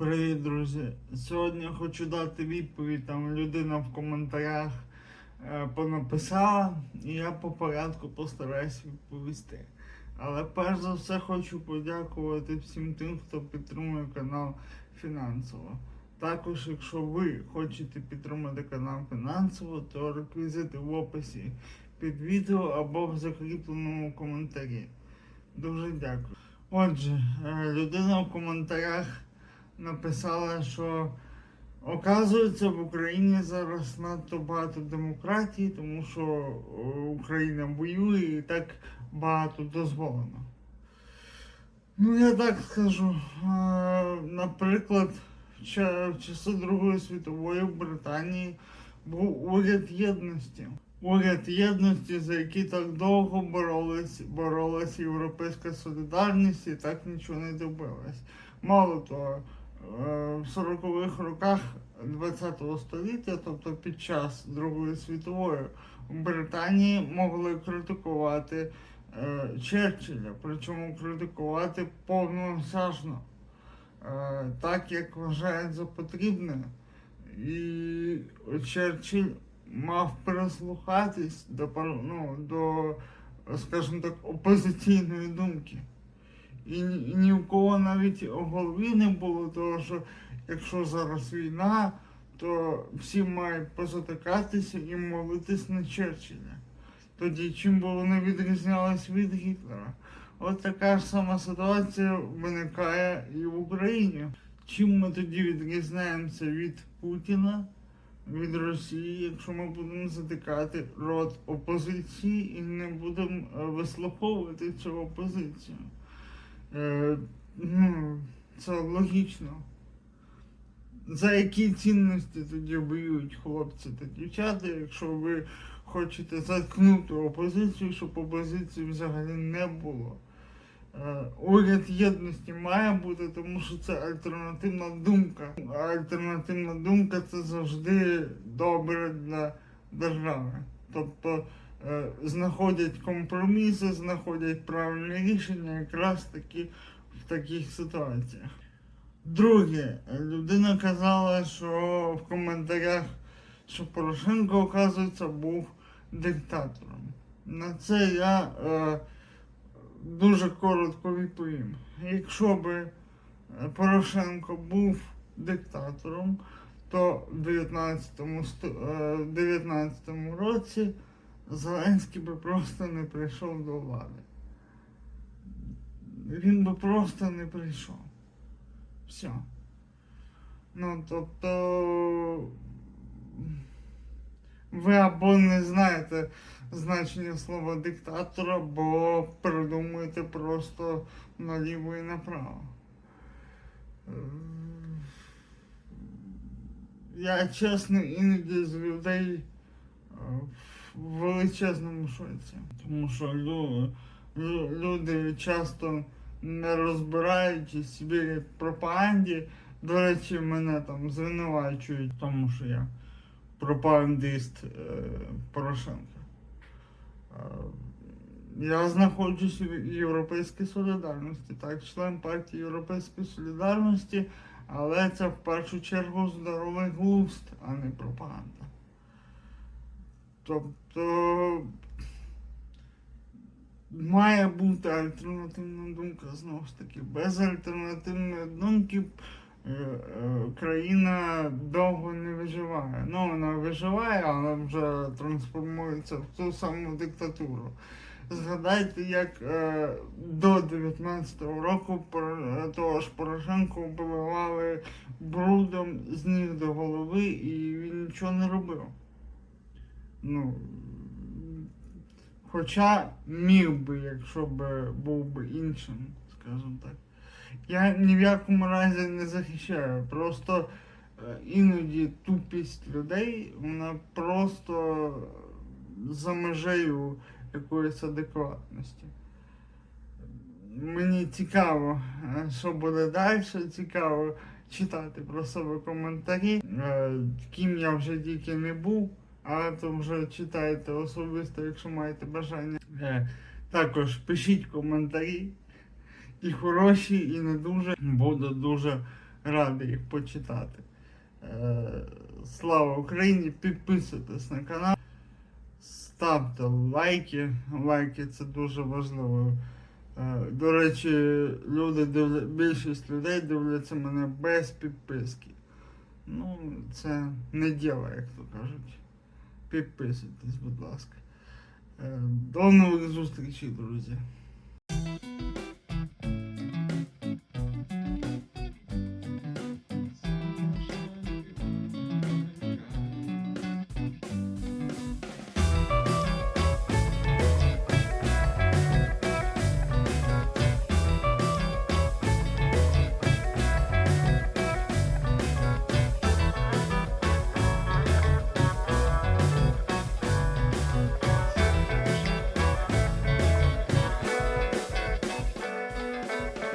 Привіт, друзі! Сьогодні хочу дати відповідь. Там людина в коментарях е, понаписала, і я по порядку постараюсь відповісти. Але перш за все хочу подякувати всім тим, хто підтримує канал фінансово. Також, якщо ви хочете підтримати канал фінансово, то реквізити в описі під відео або в закріпленому коментарі. Дуже дякую. Отже, е, людина в коментарях написала, що оказується в Україні зараз надто багато демократії, тому що е, Україна воює і так багато дозволено. Ну, я так скажу. Е, Наприклад, в часи Другої світової в Британії був уряд єдності. Уряд єдності, за який так довго боролась, боролась європейська солідарність і так нічого не добилась. Мало того, в 40-х роках ХХ століття, тобто під час Другої світової, в Британії могли критикувати е, Черчилля, причому критикувати повноосяжно, е, так як вважають за потрібне. І Черчилль мав прислухатись до, ну, до, скажімо так, опозиційної думки. І, ні- в кого навіть у голові не було того, що якщо зараз війна, то всі мають позатикатися і молитись на Черчилля. Тоді чим би вони відрізнялись від Гітлера. От така ж сама ситуація виникає і в Україні. Чим ми тоді відрізняємося від Путіна, від Росії, якщо ми будемо затикати рот опозиції і не будемо е, вислуховувати цю опозицію? Е, ну, це логічно. За які цінності тоді воюють хлопці та дівчата, якщо ви хочете заткнути опозицію, щоб опозиції взагалі не було. Е, Уряд єдності має бути, тому що це альтернативна думка. Альтернативна думка це завжди добре для держави. Тобто знаходять компроміси, знаходять правильне рішення якраз таки в таких ситуаціях. Друге, людина казала, що в коментарях, що Порошенко, оказується, був диктатором. На це я е, дуже коротко відповім. Якщо би е, Порошенко був диктатором, то в 19-му, сто- е, в 19-му році Зеленський би просто не прийшов до влади. Він би просто не прийшов. Все. Ну, тобто. Ви або не знаєте значення слова диктатора, або придумуєте просто наліво і направо. Я чесно іноді з людей е, в величезному шоці. Тому що лю- лю- люди часто не розбираючись вірять пропаганді. До речі, мене там звинувачують, тому що я пропагандист е, Порошенка. Е, я знаходжусь в Європейській солідарності, так, член партії Європейської солідарності, але це в першу чергу здоровий глузд, а не пропаганда. Тобто має бути альтернативна думка знову ж таки. Без альтернативної думки е, е, країна довго не виживає. Ну, вона виживає, але вже трансформується в ту саму диктатуру. Згадайте, як е, до 19-го року того ж Порошенко обливали брудом з ніг до голови і він нічого не робив. Ну, Хоча міг би, якщо б був би іншим, скажімо так. Я ні в якому разі не захищаю. Просто е, іноді тупість людей, вона просто за межею якоїсь адекватності. Мені цікаво, що буде далі, цікаво читати про себе коментарі, е, ким я вже тільки не був. Але то вже читайте особисто, якщо маєте бажання. Е, Також пишіть коментарі. І хороші, і не дуже. Буду дуже радий їх почитати. Е, Слава Україні! Підписуйтесь на канал, ставте лайки. Лайки це дуже важливо. Е, До речі, люди дивля... більшість людей дивляться мене без підписки. Ну, це не діло, як то кажуть. Підписуйтесь, будь ласка. Е, До нових зустрічей, друзі.